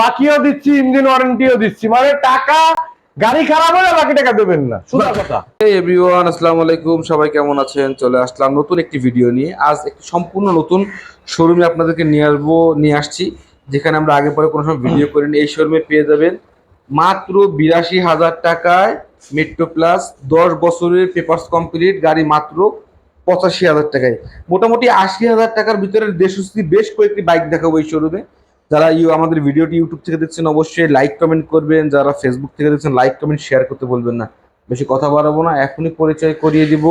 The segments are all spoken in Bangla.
বাকিও দিচ্ছি ইঞ্জিন ওয়ারেন্টিও দিচ্ছি। মানে টাকা গাড়ি খারাপ হলে বাকি টাকা দেবেন না। সোজা কথা। এভরিওয়ান আসসালামু আলাইকুম। সবাই কেমন আছেন? চলে আসলাম নতুন একটি ভিডিও নিয়ে। আজ একটি সম্পূর্ণ নতুন শোরুমে আপনাদেরকে নিয়ে আসব নিয়ে আসছি যেখানে আমরা আগে পরে কোনো সময় ভিডিও করিনি। এই শোরুমে পেয়ে যাবেন মাত্র বিরাশি হাজার টাকায় মেট্রো প্লাস দশ বছরের পেপারস কমপ্লিট গাড়ি মাত্র পঁচাশি হাজার টাকায়। মোটামুটি আশি হাজার টাকার ভিতরে দেশস্থি বেশ কয়েকটি বাইক দেখাবো এই শোরুমে যারা ইউ আমাদের ভিডিওটি ইউটিউব থেকে দেখছেন অবশ্যই লাইক কমেন্ট করবেন। যারা ফেসবুক থেকে দেখছেন লাইক কমেন্ট শেয়ার করতে বলবেন না। বেশি কথা বাড়াবো না এখনই পরিচয় করিয়ে দিব।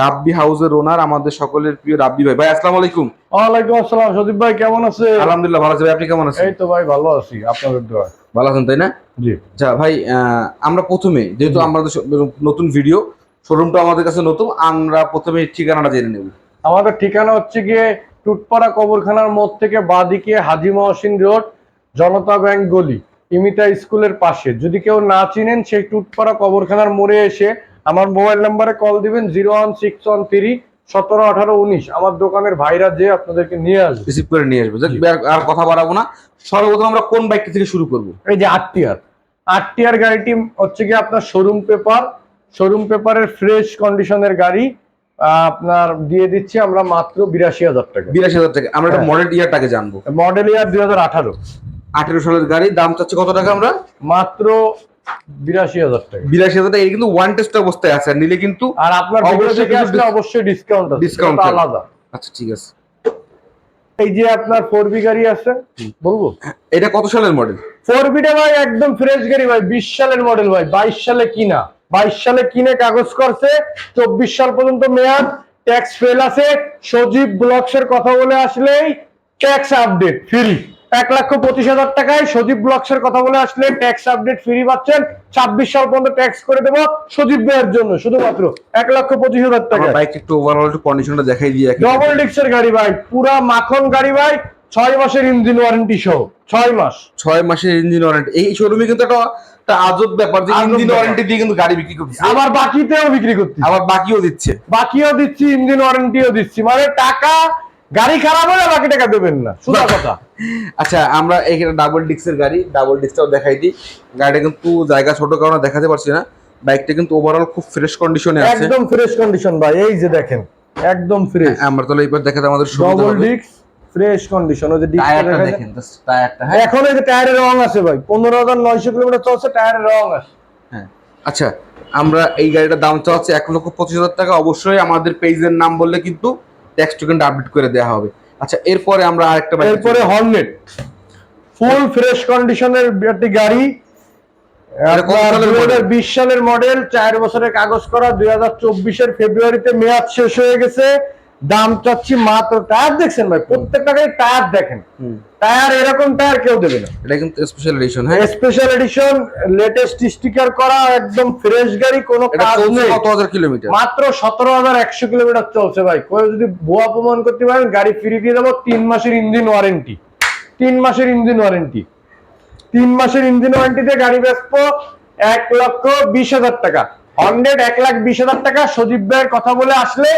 রাব্বি হাউসের ওনার আমাদের সকলের প্রিয় রাব্বি ভাই। ভাই আসসালামু আলাইকুম। ওয়ালাইকুম আসসালাম সদীপ ভাই কেমন আছে আলহামদুলিল্লাহ ভালো আছি ভাই। আপনি কেমন আছেন? এই তো ভাই ভালো আছি। আপনাদের দোয়া। ভালো আছেন তাই না? জি। আচ্ছা ভাই আহ, আমরা প্রথমে যেহেতু আমাদের নতুন ভিডিও শোরুমটা আমাদের কাছে নতুন আমরা প্রথমে ঠিকানাটা জেনে নেব। আমাদের ঠিকানা হচ্ছে গিয়ে টুটপাড়া কবরখানার মোড় থেকে বাদিকে হাজি মহসিন রোড জনতা ব্যাংক গলি ইমিতা স্কুলের পাশে। যদি কেউ না চিনেন সেই টুটপাড়া কবরখানার মোড়ে এসে আমার মোবাইল নাম্বারে কল দিবেন zero one six one three সতেরো আঠারো উনিশ। আমার দোকানের ভাইরা যে আপনাদেরকে নিয়ে আসবে। রিসিভ করে নিয়ে আসবে। আর- কথা বাড়াবো না। সর্বপ্রথম আমরা কোন বাইকটা থেকে শুরু করব? এই যে আট টিয়ার আট টিয়ার গাড়িটি হচ্ছে কি আপনার শোরুম পেপার। শোরুম পেপারের ফ্রেশ কন্ডিশনের গাড়ি। আপনার দিয়ে দিচ্ছি আমরা মাত্র বিরাশি হাজার টাকা। বিরাশি হাজার টাকা। আমরা একটা হ্যাঁ। মডেল ইয়ারটাকে জানব। মডেল ইয়ার দুই হাজার আঠারো। আঠেরো সালের গাড়ি দাম চাচ্ছে কত টাকা আমরা? মাত্র বিরাশি হাজার টাকা। বিরাশি হাজার টাকা। কিন্তু ওয়ান টেস্ট অবস্থায় আছে আর নিলে কিন্তু আর আপনার অবশ্যই ডিসকাউন্ট থাকবে। আলাদা। আচ্ছা ঠিক আছে। এই যে আপনার ফোর বি গাড়ি আছে বলব? এটা কত সালের মডেল ফোর বিটা ভাই একদম ফ্রেশ গাড়ি ভাই বিশ সালের মডেল ভাই বাইশ সালে কিনা। বাইশ সালে কিনে কাগজ করছে চব্বিশ সাল পর্যন্ত মেয়াদ ট্যাক্স ফেল আছে। সজীব ব্লকস এর কথা বলে আসলেই ট্যাক্স আপডেট ফ্রি এক লক্ষ পঁচিশ হাজার টাকায় সজীব ব্লকস এর কথা বলে আসলে ট্যাক্স আপডেট ফ্রি পাচ্ছেন। ছাব্বিশ সাল পর্যন্ত ট্যাক্স করে দেবো সজীব ভাইয়ের জন্য শুধুমাত্র এক লক্ষ পঁচিশ হাজার টাকা বাইক একটু ওভারঅল কন্ডিশনটা দেখাই দিয়ে ডবল ডিক্সের গাড়ি ভাই পুরা মাখন গাড়ি ভাই ছয় মাসের ইঞ্জিন ওয়ারেন্টি সহ ছয় মাস। ছয় মাসের ইঞ্জিন ওয়ারেন্টি। এই শোরুমে কিন্তু একটা আজব ব্যাপার যে ইঞ্জিন ওয়ারেন্টি দিয়ে কিন্তু গাড়ি বিক্রি করছে আবার বাকিতেও বিক্রি করছি আবার বাকিও দিচ্ছে। বাকিও দিচ্ছি ইঞ্জিন ওয়ারেন্টিও দিচ্ছি। মানে টাকা গাড়ি খারাপ হলে বাকি টাকা দেবেন না। সোজা কথা। আচ্ছা আমরা এখানে ডাবল ডিস্কের গাড়ি ডাবল ডিস্কটাও দেখাই দিই। গাড়িটা কিন্তু জায়গা ছোট কারণে দেখাতে পারছি না। বাইকটা কিন্তু ওভারঅল খুব ফ্রেশ কন্ডিশনে আছে। একদম ফ্রেশ কন্ডিশন ভাই। এই যে দেখেন একদম ফ্রেশ আমরা তাহলে এবার দেখাতে আমাদের ডবল ডিস্ক ফ্রেশ কন্ডিশন ওই যে টায়ারটা ডিস্কটা দেখেন just টায়ারটা হ্যাঁ? এখন এই যে টায়ারের রং আছে ভাই পনেরো হাজার নয়শো কিলোমিটার চলছে টায়ারের রং আছে। হ্যাঁ। আচ্ছা আমরা এই গাড়িটার দাম চাচ্ছি এক লক্ষ পঁচিশ হাজার টাকা। অবশ্যই আমাদের পেজের নাম বললে কিন্তু ট্যাক্স টোকেনটা আপডেট করে দেওয়া হবে। আচ্ছা এরপরে আমরা আরেকটা এরপরে হর্নেট ফুল ফ্রেশ কন্ডিশনের একটি গাড়ি? বিশ সালের মডেল চার বছরের কাগজ করা দুই হাজার চব্বিশের ফেব্রুয়ারিতে মেয়াদ শেষ হয়ে গেছে। দাম চাচ্ছি মাত্র টায়ার দেখছেন ভাই প্রত্যেকটা গাড়ি টায়ার দেখেন। টায়ার এরকম টায়ার কেউ দেবে না। এটা কিন্তু স্পেশাল এডিশন হ্যাঁ? স্পেশাল এডিশন লেটেস্ট স্টিকার করা একদম ফ্রেশ গাড়ি কোনো কাজ নেই। কত হাজার কিলোমিটার? মাত্র সতেরো হাজার একশো কিলোমিটার চলছে ভাই। কেউ যদি ভুয়া প্রমাণ করতে পারেন গাড়ি ফ্রি দিয়ে দেবো তিন মাসের ইঞ্জিন ওয়ারেন্টি তিন মাসের ইঞ্জিন ওয়ারেন্টি তিন মাসের ইঞ্জিন ওয়ারেন্টিতে গাড়ি বেচবো এক লক্ষ বিশ হাজার টাকা। হান্ড্রেড এক লাখ বিশ হাজার টাকা। সজীব ভাইয়ের কথা বলে আসলে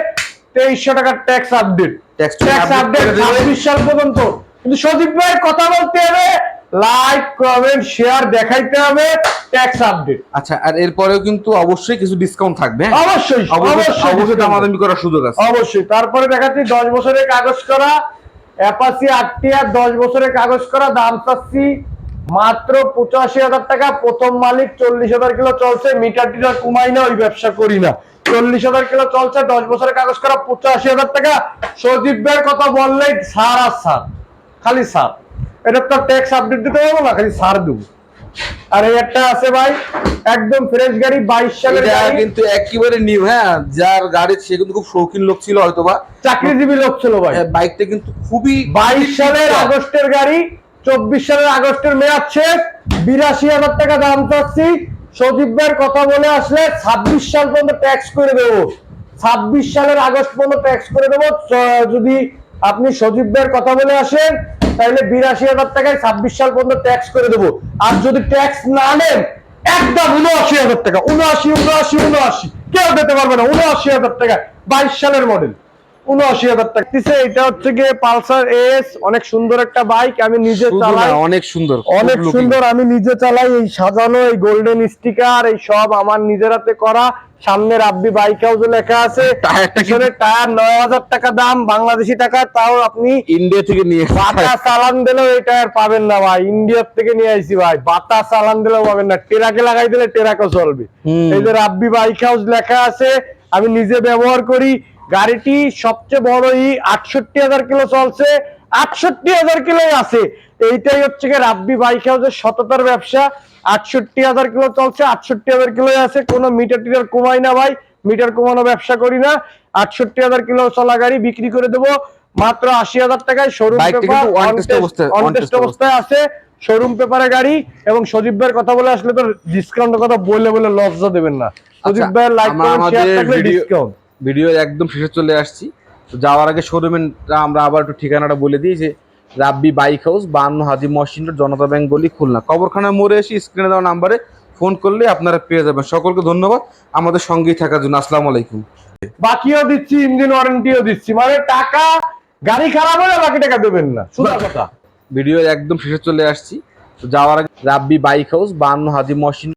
তেইশশো টাকার ট্যাক্স আপডেট ট্যাক্স আপডেট ছাব্বিশ সাল পর্যন্ত। কিন্তু সজীব ভাইয়ের কথা বলতে হবে লাইক কমেন্ট শেয়ার দেখাইতে হবে ট্যাক্স আপডেট আচ্ছা আর এরপরেও কিন্তু অবশ্যই কিছু ডিসকাউন্ট থাকবে হ্যাঁ? অবশ্যই অবশ্যই অবশ্যই অবশ্যই দামাদামি করার সুযোগ আছে। অবশ্যই তারপরে দেখাচ্ছি দশ বছরের কাগজ করা অ্যাপাসি আটটি আর দশ বছরের কাগজ করা দাম চাচ্ছি মাত্র পঁচাশি হাজার টাকা প্রথম মালিক চল্লিশ হাজার কিলো চলছে মিটার টিটার কমাই না ওই ব্যবসা করি না। চল্লিশ হাজার কিলো চলছে দশ বছরের কাগজ করা পঁচাশি হাজার টাকা। সজীব ভাইয়ের কথা বললেই সার আর সার খালি সার এটা তো ট্যাক্স আপডেট দিতে পারব না খালি সার দেবো। আর এই একটা আছে ভাই একদম ফ্রেশ গাড়ি বাইশ সালের গাড়ি। কিন্তু একেবারে নিউ হ্যাঁ যার গাড়ি সে কিন্তু খুব শৌখিন লোক ছিল হয়তোবা। চাকরিজীবী লোক ছিল ভাই। হ্যাঁ, বাইকটা কিন্তু খুবই বাইশ সালের আগস্টের গাড়ি চব্বিশ সালের আগস্টের মেয়াদ শেষ, বিরাশি হাজার টাকা দাম চাচ্ছি। সজীব ভাইয়ের কথা বলে আসলে ছাব্বিশ সাল পর্যন্ত ট্যাক্স করে দেবো। ছাব্বিশ সালের আগস্ট পর্যন্ত ট্যাক্স করে দেবো। যদি আপনি সজীব ভাইয়ের কথা বলে আসেন, তাহলে বিরাশি হাজার টাকায় ছাব্বিশ সাল পর্যন্ত ট্যাক্স করে দেবো। আর যদি ট্যাক্স না নেন, একদম উনআশি হাজার টাকা, উনআশি উনআশি উনআশি। কেউ দিতে পারবে না, উনআশি হাজার টাকা বাইশ সালের মডেল উনআশি হাজার টাকা। এটা হচ্ছে গিয়ে পালসার এস অনেক সুন্দর একটা বাইক আমি নিজে চালাই। অনেক সুন্দর অনেক সুন্দর আমি নিজে চালাই এই সাজানো এই গোল্ডেন স্টিকার এই সব আমার নিজের হাতে করা। সামনে রাব্বি বাইক হাউসে লেখা আছে পিছনে টায়ার নয় হাজার টাকা দাম বাংলাদেশি টাকা তাও আপনি ইন্ডিয়া থেকে নিয়ে বাতা চালান দিলেও এই টায়ার পাবেন না ভাই ইন্ডিয়ার থেকে নিয়ে আইছি ভাই। বাতা চালান দিলেও পাবেন না টেরাকে লাগাই দিলে টেরাকও চলবে। এই যে রাব্বি বাইক হাউস লেখা আছে আমি নিজে ব্যবহার করি গাড়িটি সবচেয়ে বড় ই আটষট্টি হাজার কিলো চলছে আটষট্টি হাজার কিলোই আছে। এইটাই হচ্ছে গিয়ে রাব্বি বাইক হাউসের সততার ব্যবসা। আটষট্টি হাজার কিলো চলছে আটষট্টি হাজার কিলোই আছে। কোনো মিটার টিটার কমাই না ভাই মিটার কমানো ব্যবসা করি না। আটষট্টি হাজার কিলো চলা গাড়ি বিক্রি করে দেবো। মাত্র আশি হাজার টাকায় শোরুম অবস্থায়- আছে। শোরুম পেপারে গাড়ি এবং সজীব ভাইয়ের কথা বলে আসলে তো ডিসকাউন্টের কথা বলে বলে লজ্জা দেবেন না। সজীব আচ্ছা, ভাইয়ের লাইক শেয়ার থাকলে ডিসকাউন্ট ভিডিও একদম শেষে চলে আসছি। তো যাওয়ার আগে শোরুমের আমরা আবার একটু ঠিকানাটা বলে দিই যে রাব্বি বাইক হাউস বান্ন হাজি মহসিন জনতা ব্যাংক গলি খুলনা। কবরখানা মোড়ে এসে স্ক্রিনে দেওয়া নাম্বারে ফোন করলে আপনারা পেয়ে যাবেন। সকলকে ধন্যবাদ। আমাদের সঙ্গেই থাকার জন্য আসসালামু আলাইকুম। বাকিও দিচ্ছি ইঞ্জিন ওয়ারেন্টিও দিচ্ছি। মানে টাকা গাড়ি খারাপ হলে বাকি টাকা দেবেন না। কথা। ভিডিও একদম শেষে চলে আসছি। তো যাওয়ার আগে রাব্বি বাইক হাউস বান্ন হাজি মহসিন